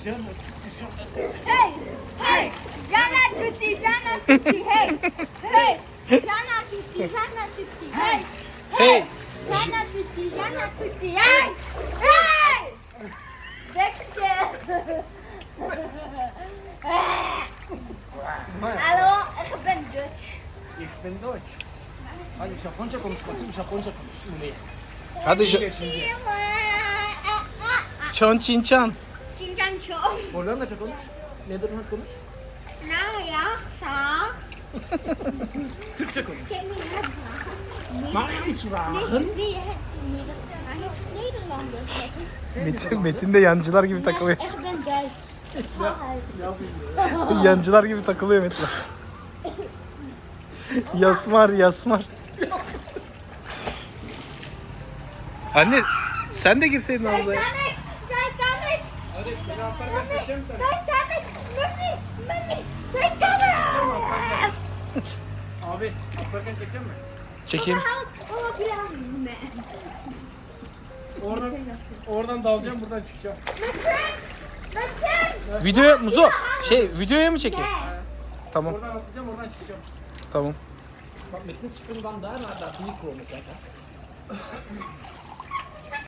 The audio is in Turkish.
Hey, hey, Jana tutti, Jana tutti, hey, hey, Jana tutti, Jana tutti, hey, Hey. Jana tutti, Jana tutti, hey, hey. Bekle. Hallo, ik ben Dutch. Ich bin Deutsch. Hadi Japonca konuş bakayım, Japonca konuş. Şimdi. Hadi şu çon çin çan. Çincan çok. Hollandaca konuş. Nederland konuş. Nou ja, sa. Türkçe konuş. Mag ich. Metin, Metin de yancılar gibi takılıyor. Ya yancılar gibi takılıyor Metin. yasmar yasmar. Anne sen de girseydin havuza. Abi, atlarken çekeceğim mi? Çekeyim. Oradan, oradan dalacağım, buradan çıkacağım. Videoya Muzo şey videoya mı çekeyim? Tamam Oradan atlayacağım, oradan çıkacağım. tamam. Bak Metin springen dan daar naar dat micro met lekker.